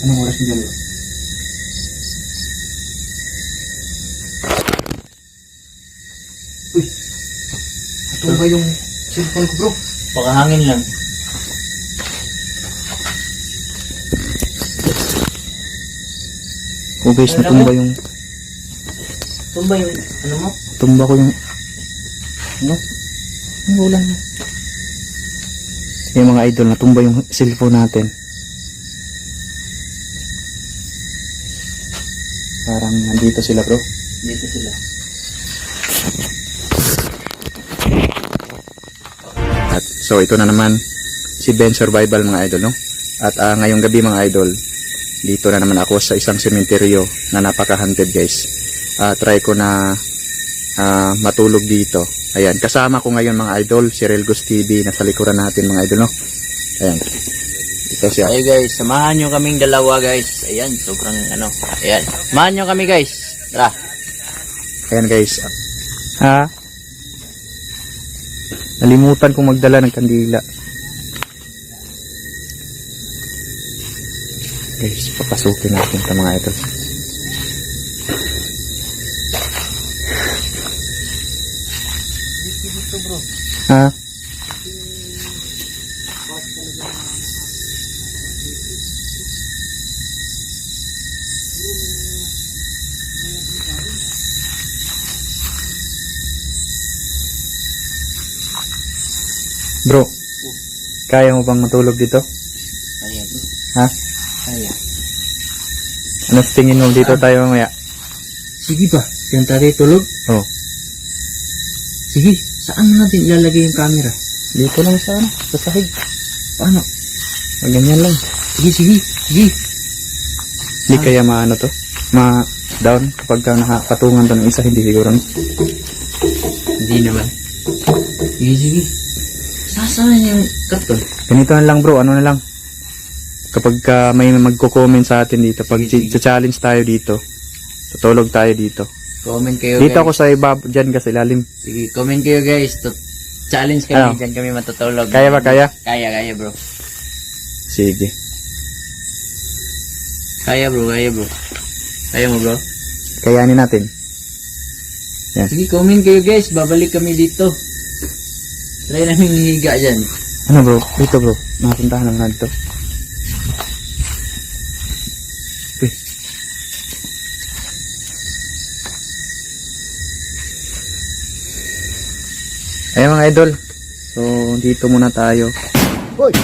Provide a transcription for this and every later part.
Anong oras mo dyan bro? Uy! Ito ba yung cellphone ko bro? Baka hangin lang. Oh guys, natumba yung... Ito ba yung ano mo? Tumba ko yung... Ano? Ang ulan mo. Yung mga idol, natumba yung cellphone natin. Parang nandito sila bro. Dito sila. At so ito na naman si Ben Survival mga idol no. At ah, ngayong gabi mga idol, dito na naman ako sa isang sementeryo na napaka-haunted guys. Ah, try ko na ah, matulog dito. Ayan, kasama ko ngayon mga idol, si Relgos TV nasa likuran natin mga idol no. Ayan. Ito siya. Ay guys, samahan nyo kaming dalawa guys. Ayan, sobrang ano. Ayan. Samahan nyo kami guys. Tara. Ayan guys. Ha? Nalimutan kong magdala ng kandila. Guys, papasukin natin ito mga ito. Ha? Kaya mo bang matulog dito? Ayan. Ha? Ayan. Ano sa tingin mo dito tayo mamaya? Sige ba? Diyan tayo tulog? Oh, Sige. Saan natin ilalagay yung camera? dito lang sa ano, sa sahig. Paano? Ganyan lang. Sige, sige. Sige. Hindi kaya maano to? Ma down kapag ka nakapatungan to ng isa, hindi siguro. Hindi naman. Sige, sige. Sasaan yung karton? Ganito na lang bro, ano na lang. Kapag ka may magko-comment sa atin dito, pag challenge tayo dito, tutulog tayo dito. Comment kayo Dito guys. ako sa ibab, dyan ka sa ilalim. Sige, comment kayo guys. Tut- challenge kami. Ano? Diyan kami matutulog. Kaya ba, kaya? Kaya, kaya bro. Sige. Kaya bro, kaya bro. Kaya mo bro? Kayanin natin. Sige, comment kayo guys. Babalik kami dito. Try namin higa dyan. Ano bro? Dito bro. Napuntahan naman natin to. Uy. Ayan mga idol. So, dito muna tayo. Hoy!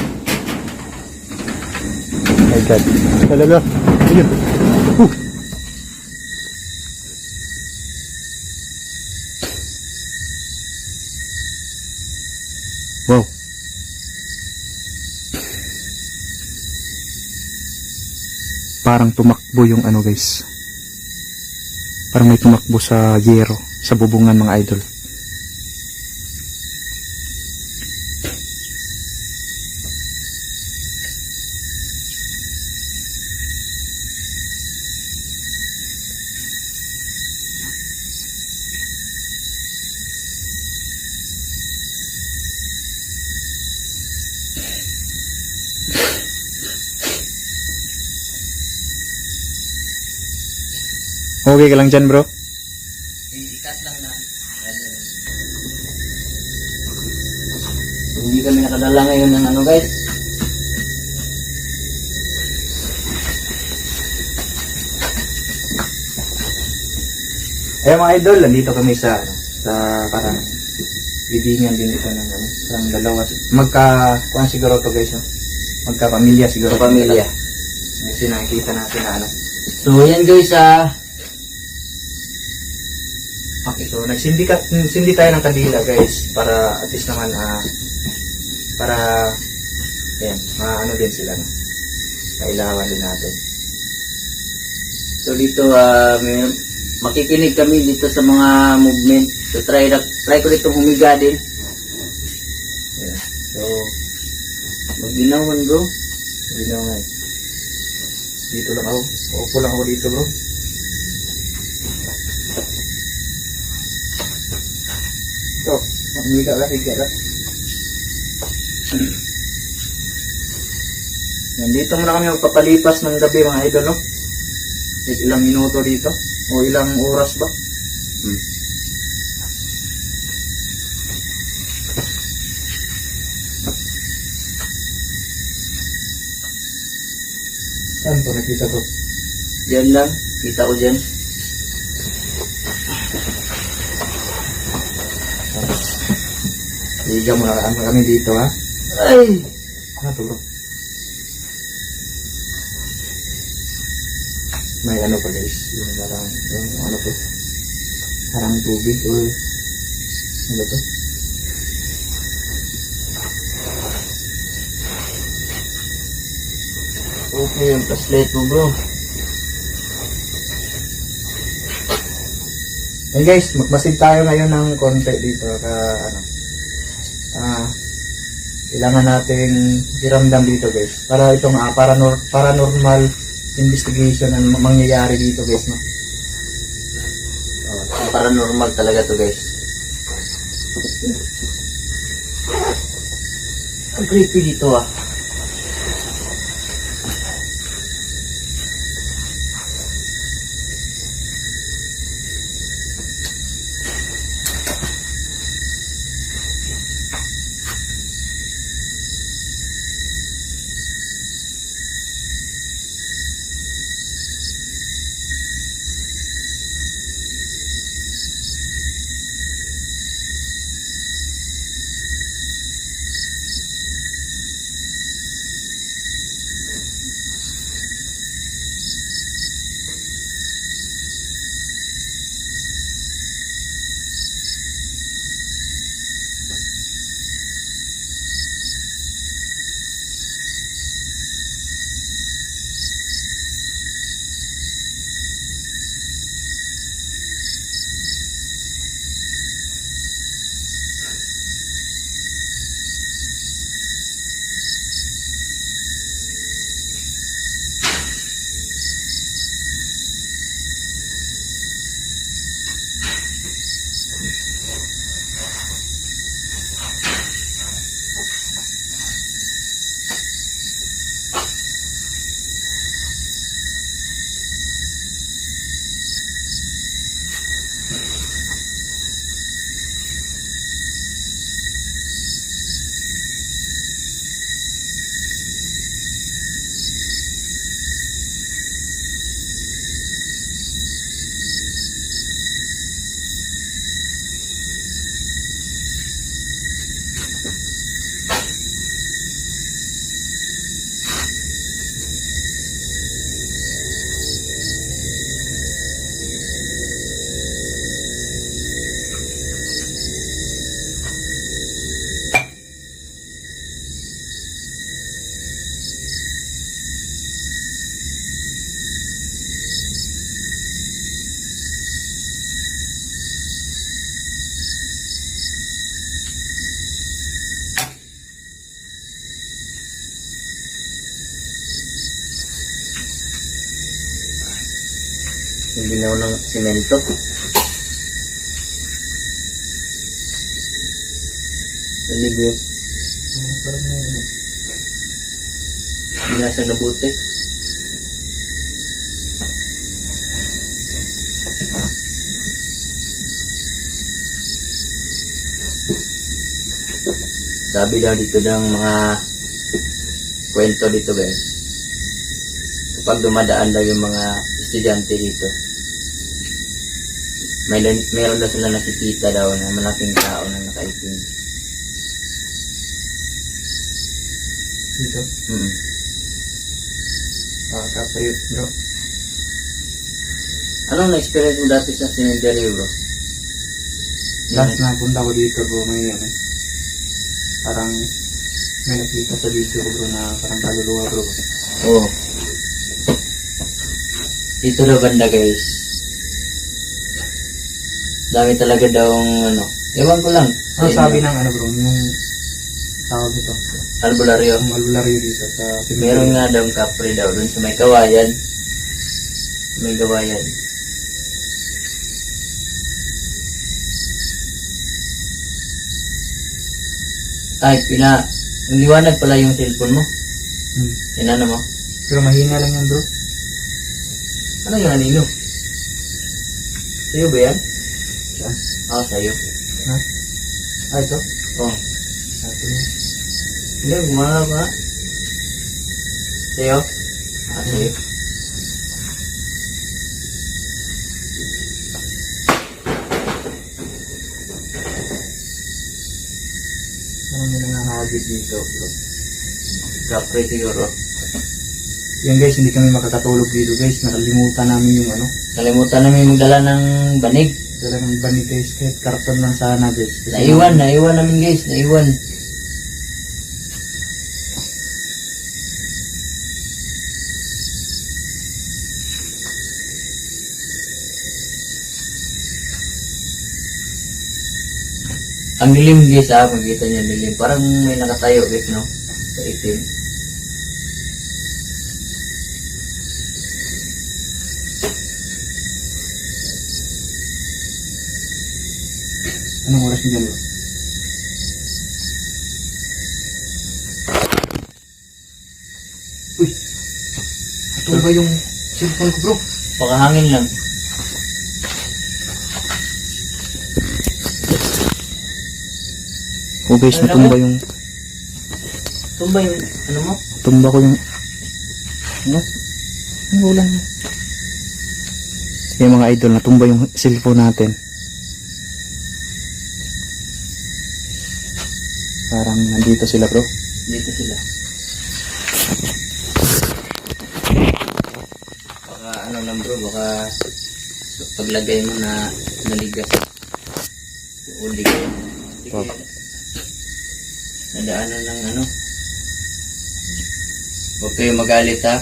My God. Talaga. Ayun. Uh. Parang tumakbo yung ano guys. Parang may tumakbo sa yero, sa bubungan mga idol. Okay ka lang dyan bro? Ikat lang na. Hindi kami nakadala ngayon ng ano guys. Ayan mga idol, nandito kami sa ano, sa parang bibingan din ito ng ano, parang dalawa. Magka, kuhan siguro to guys, no? Magka pamilya siguro. Pamilya. Kasi nakikita natin na ano. So yan guys ah. Okay, so nagsindi, ka, nagsindi tayo ng kandila guys para at least naman ah para ayan, maano din sila no. Kailangan din natin. So dito ah may makikinig kami dito sa mga movement. So try na- try ko dito humiga din. Ayan. So, Magdinawan bro. eh. Dito lang ako. Uupo lang ako dito bro. Higa ka, higa ka. Nandito muna kami magpapalipas ng gabi mga idol, no? Like ilang minuto dito? O ilang oras ba? Hmm. Saan po nakita ko? Diyan lang, kita ko dyan. Liga muna ano kami dito, ha? Ay! Ano to, bro? May ano pa guys, yung parang, yung ano to, parang tubig or ano to? Okay, yung flashlight mo bro. Hey guys, magmasid tayo ngayon ng konti dito ka ano. Ah, kailangan nating iramdam dito guys. Para itong ah, paranor paranormal investigation ang mangyayari dito guys, no. Oh, Paranormal talaga to guys. Ang creepy dito ah. Ginaw ng semento. Naligo. oh, parang may ano. Binasag na buti. Sabi daw dito ng mga kwento dito guys. Kapag dumadaan daw yung mga estudyante dito, may meron daw sila nakikita daw na malaking tao na nakaitim. Dito. Mm. Ah, kapriyot, bro. Anong na-experience mo dati sa cemetery bro? Last na punta ko dito bro, may ano, parang may nakita sa video ko bro na parang kaluluwa bro. Oo. Dito na banda guys. Dami talaga daw ano. Ewan ko lang. Ano Sa sabi inyo. ng ano bro, yung tawag nito, Albularyo. yung albularyo dito sa Meron nga daw kapre daw dun sa may kawayan. May kawayan. Ay, pina... Ang liwanag pala yung cellphone mo. Hmm. Inano mo? Pero mahina lang yan bro. Ano yung anino? Sa'yo ba yan? Saan? Ah, sa'yo. Ha? Ah, ito? Oh. Sa atin yan. Hindi, gumana ba? Sa'yo? Ah, sa'yo. Ano may nangahagit dito bro? Kapre siguro. Yan guys, hindi kami makakatulog dito guys. Nakalimutan namin yung ano. Kalimutan namin magdala ng banig. Talagang bani guys. Kahit karton lang sana guys. Kasi Naiwan, naiwan namin guys, naiwan. Ang dilim guys ah, makikita niyo ang dilim. Parang may nakatayo guys no? Sa itim. Anong oras dyan bro? Uy! Ito ba yung cellphone ko bro? Baka hangin lang. Oh guys, Ano natumba yung... Tumba yung ano mo? Tumba ko yung... Ano? Ang ulan mo. Yung mga idol, natumba yung cellphone natin. Parang nandito sila bro. Dito sila. Baka ano lang bro, baka paglagay mo na naligas. Uli ka. Pop. Nadaanan ng ano. Huwag kayo magalit ha.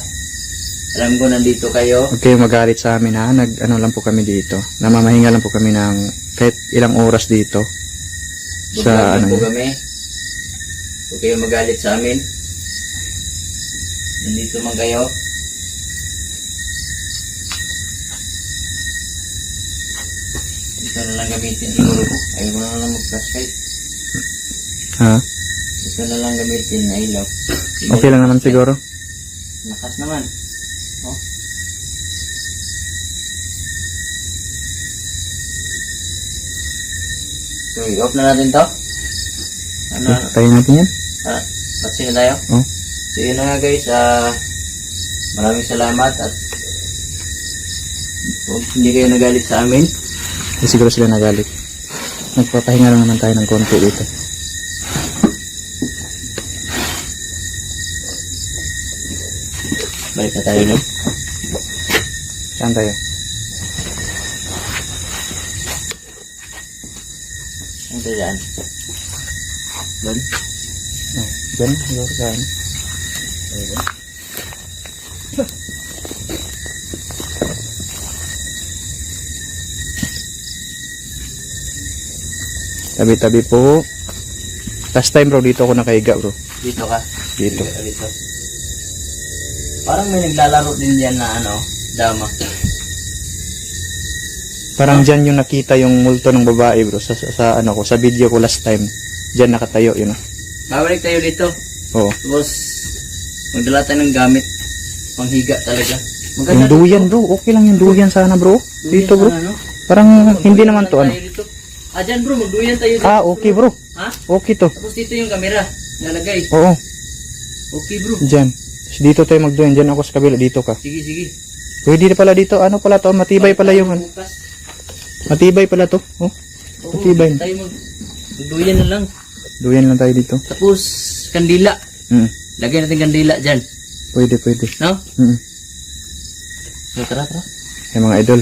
Alam ko nandito kayo. Huwag kayong magalit sa amin ha. Nag, ano lang po kami dito. Namamahinga lang po kami ng kahit ilang oras dito. Sa ano po kami. Huwag kayo magalit sa amin. Nandito man kayo. Ito na lang gamitin siguro ko. Ayaw na lang mag-flashlight. Ha? Ito na lang gamitin na ilaw. Okay lang naman siguro. Lakas naman. Oh. So, i-off na natin to. Ano? Tayo natin yan. Ah, patsin na tayo? Oh. So yun na nga guys, ah maraming salamat at huwag hindi kayo nagalit sa amin. Hindi siguro sila nagalit. Nagpapahinga lang naman tayo ng konti dito. Balik na tayo no? Saan tayo? Ano tayo dyan? Doon? Oh, dyan. Siguro saan? Tabi-tabi po. Last time bro, dito ako nakahiga bro. Dito ka? Dito. Dito. dito. Parang may naglalaro din dyan na ano, dama. Parang dyan yung nakita yung multo ng babae bro. Sa, sa, sa ano ko, sa video ko last time. Dyan nakatayo yun. oh. Babalik tayo dito. Oo. Tapos, magdala tayo ng gamit. Panghiga talaga. Yung duyan bro, okay lang yung duyan sana bro. Dito bro. Parang hindi naman to ano. Ah, dyan bro, magduyan tayo dito. Ah, okay bro. Ha? Okay to. Tapos dito yung camera. Nalagay. Oo, Okay bro. dyan. Dito tayo magduyan. Dyan ako sa kabila. Dito ka. Sige, sige. Pwede na pala dito. Ano pala to? Matibay pala yung ano. Matibay pala to. Oh, Oo, Matibay. Tayo mag... Magduyan na lang. Duyan lang tayo dito. Tapos, kandila. Mm. Lagay natin kandila dyan. Pwede, pwede. No? Mm. So, tara, tara. Ay mga idol,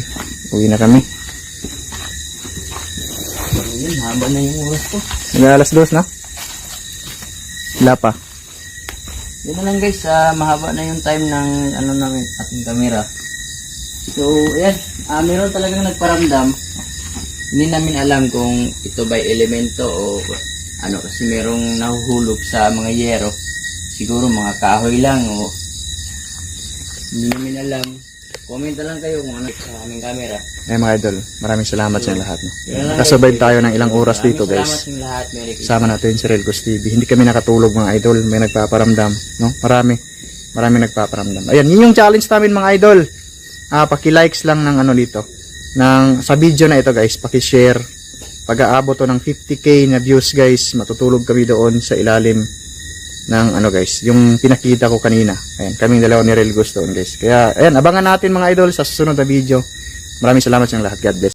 uwi na kami. Ayun, haba na yung oras ko. Mag alas dos na? Wala pa. Yun na lang guys, ah, mahaba na yung time ng ano namin, ating camera. So, ayan, ah, meron talagang nagparamdam. Hindi namin alam kung ito ba elemento o ano kasi merong nahuhulog sa mga yero. Siguro mga kahoy lang o hindi namin alam. Comment lang kayo kung ano sa aming camera. Ay mga idol, maraming salamat sa lahat. No? Nakasurvive tayo ng ilang oras Maraming dito guys. Lahat. Kasama natin si Relgos TV. Hindi kami nakatulog mga idol. May nagpaparamdam. No? Marami. Maraming nagpaparamdam. Ayan, yun yung challenge namin mga idol. Ah, paki-likes lang ng ano dito. Ng, sa video na ito guys, paki-share. Pag aabot to ng 50k na views guys, matutulog kami doon sa ilalim ng ano guys, yung pinakita ko kanina. Ayan, kaming dalawa ni Real Gusto guys. Kaya, ayan, abangan natin mga idol sa susunod na video. Maraming salamat sa lahat. God bless.